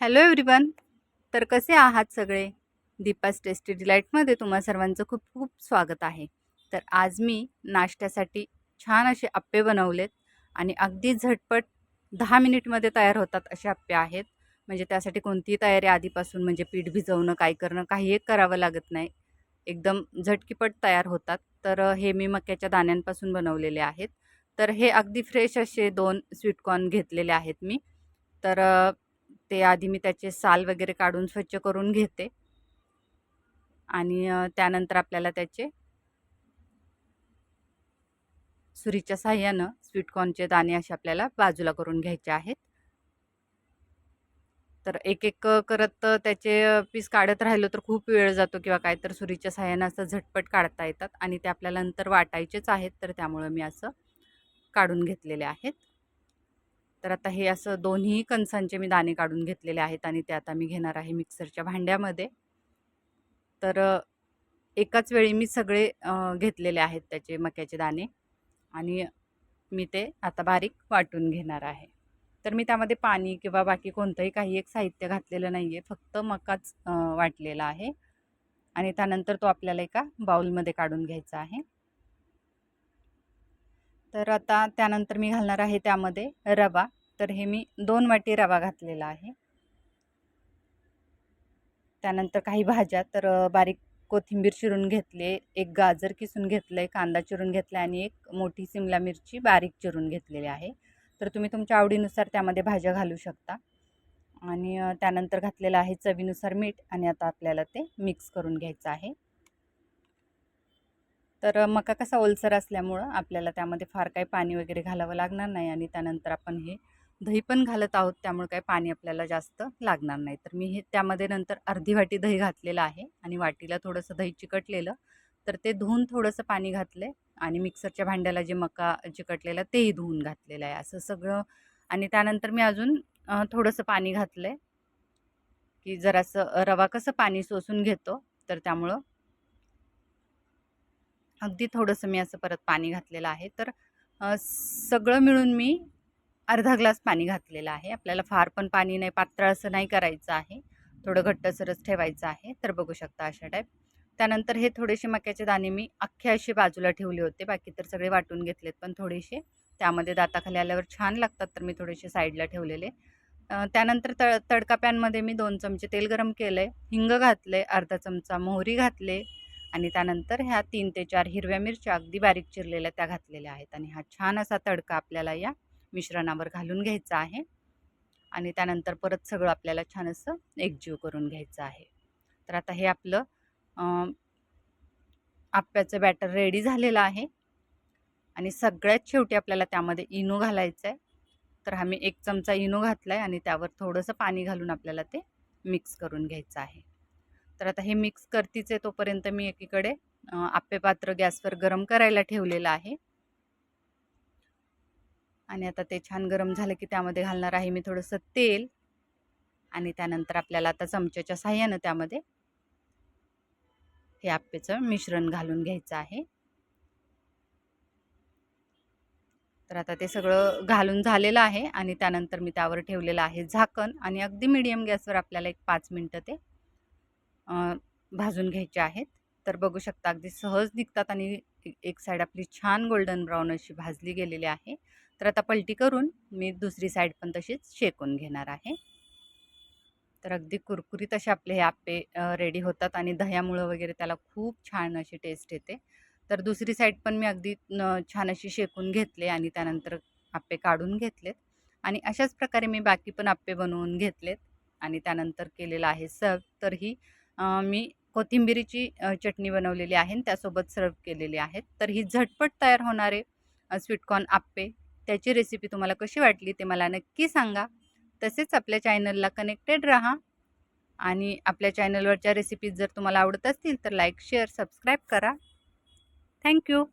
Hello everyone तर कसे आहात सगळे? दीपास टेस्टी डिलाईटमध्ये तुम्हा सर्वांचं खूप खूप स्वागत आहे. तर आज मी नाश्त्यासाठी छान असे आप्पे बनवलेत आणि अगदी झटपट दहा मिनिटमध्ये तयार होतात असे आप्पे आहेत. म्हणजे त्यासाठी कोणतीही तयारी आधीपासून म्हणजे पीठ भिजवणं काय करणं काही एक करावं लागत नाही. एकदम झटकीपट तयार होतात. तर हे मी मक्याच्या दाण्यांपासून बनवलेले आहेत. तर हे अगदी फ्रेश असे दोन स्वीटकॉर्न घेतलेले आहेत मी. तर ते आधी मी त्याचे साल वगैरे काढून स्वच्छ करून घेते. आणि त्यानंतर आपल्याला त्याचे सुरीच्या साह्यानं स्वीटकॉर्नचे दाणे असे आपल्याला बाजूला करून घ्यायचे आहेत. तर एक एक करत त्याचे पीस काढत राहिलो तर खूप वेळ जातो किंवा काय तर सुरीच्या साह्यानं असं झटपट काढता येतात आणि ते आपल्याला नंतर वाटायचेच आहेत तर त्यामुळं मी असं काढून घेतलेले आहेत. तर आता हे असं दोन्ही कणसांचे मी दाणे काढून घेतलेले आहेत आणि ते आता मी घेणार आहे मिक्सरच्या भांड्यामध्ये. तर एकाच वेळी मी सगळे घेतलेले आहेत त्याचे मक्याचे दाणे आणि मी ते आता बारीक वाटून घेणार आहे. तर मी त्यामध्ये पाणी किंवा बाकी कोणतंही काही एक साहित्य घातलेलं नाही आहे फक्त मकाच वाटलेला आहे आणि त्यानंतर तो आपल्याला एका बाउलमध्ये काढून घ्यायचा आहे. तर आता त्यानंतर मी घालणार आहे त्यामध्ये रवा. तर हे मी दोन वाटी रवा घातलेला आहे. त्यानंतर काही भाज्या तर बारीक कोथिंबीर चिरून घेतले एक गाजर किसून घेतलं आहे कांदा चिरून घेतला आणि एक मोठी सिमला मिरची बारीक चिरून घेतलेली आहे. तर तुम्ही तुमच्या आवडीनुसार त्यामध्ये भाज्या घालू शकता. आणि त्यानंतर घातलेलं आहे चवीनुसार मीठ आणि आता आपल्याला ते मिक्स करून घ्यायचं आहे. तर मका कसा ओलसर असल्यामुळं आपल्याला त्यामध्ये फार काही पाणी वगैरे घालावं लागणार नाही आणि त्यानंतर आपण हे दही पण घालत आहोत त्यामुळे काही पाणी आपल्याला जास्त लागणार नाही. तर मी हे त्यामध्ये नंतर अर्धी वाटी दही घातलेलं आहे आणि वाटीला थोडंसं दही चिकटलेलं तर ते धुवून थोडंसं पाणी घातलं आणि मिक्सरच्या भांड्याला जे मका चिकटलेलं तेही धुवून घातलेलं आहे. असं सगळं आणि त्यानंतर मी अजून थोडंसं पाणी घातलं आहे की जरासं रवा कसं पाणी सोसून घेतो तर त्यामुळं अगदी थोडंसं मी असं परत पाणी घातलेलं आहे. तर सगळं मिळून मी अर्धा ग्लास पाणी घातलेलं आहे. आपल्याला फार पण पाणी नाही पातळ असं नाही करायचं आहे. थोडं घट्टसरच ठेवायचं आहे. तर बघू शकता अशा टाईप त्यानंतर हे थोडेसे मक्याचे दाणे मी अख्खे असे बाजूला ठेवले होते. बाकी तर सगळे वाटून घेतलेत पण थोडेसे. त्यामध्ये दाताखाली आल्यावर छान लागतात तर मी थोडेसे साईडला ठेवलेले. त्यानंतर तळ तडका पॅनमध्ये मी दोन चमचे तेल गरम केलं आहे हिंग घातलं आहे अर्धा चमचा मोहरी घातले. आणि त्यानंतर ह्या तीन ते चार हिरव्या मिरच्या अगदी बारीक चिरलेल्या त्या घातलेल्या आहेत. आणि हा छान असा तडका आपल्याला या मिश्रणावर घालून घ्यायचा आहे. आणि त्यानंतर परत सगळं आपल्याला छान असं एकजीव करून घ्यायचं आहे. तर आता हे आपलं आप्याचं बॅटर रेडी झालेलं आहे. आणि सगळ्यात शेवटी आपल्याला त्यामध्ये इनो घालायचं आहे तर हा मी एक चमचा इनो घातला आहे आणि त्यावर थोडंसं पाणी घालून आपल्याला ते मिक्स करून घ्यायचं आहे. तर आता हे मिक्स करतीच आहे तोपर्यंत मी एकीकडे आप्पेपात्र आप्पे पात्र गॅसवर गरम करायला ठेवलेलं आहे. आणि आता ते छान गरम झालं की त्यामध्ये घालणार आहे मी थोडंसं तेल. आणि त्यानंतर आपल्याला आता चमच्याच्या साह्यानं त्यामध्ये हे आप्पेचं मिश्रण घालून घ्यायचं आहे. तर आता ते सगळं घालून झालेलं आहे आणि त्यानंतर मी त्यावर ठेवलेलं आहे झाकण. आणि अगदी मिडियम गॅसवर आपल्याला एक पाच मिनटं ते भाजून घ्यायचे आहेत. तर बघू शकता अगदी सहज निघतात आणि एक साईड आपली छान गोल्डन ब्राऊन अशी भाजली गेलेली आहे. तर आता पलटी करून मी दुसरी साईड पण तशीच शेकून घेणार आहे. तर अगदी कुरकुरीत असे आपले हे आप्पे रेडी होतात आणि दह्यामुळं वगैरे त्याला खूप छान अशी टेस्ट येते. तर दुसरी साईड पण मी अगदी छान अशी शेकून घेतले आणि त्यानंतर आप्पे काढून घेतलेत. आणि अशाच प्रकारे मी बाकी पण आप्पे बनवून घेतलेत. आणि त्यानंतर केलेलं आहे सर्व. तर ही मी कोथिंबिरीची चटणी बनवलेली आहे त्यासोबत सर्व केलेली आहेत तर ही झटपट तयार होणारे स्वीटकॉर्न आप्पे त्याची रेसिपी तुम्हाला कशी वाटली ते मला नक्की सांगा. तसेच आपल्या चॅनलला कनेक्टेड राहा आणि आपल्या चॅनलवरच्या रेसिपीज जर तुम्हाला आवडत असतील तर लाईक शेअर सबस्क्राईब करा. Thank you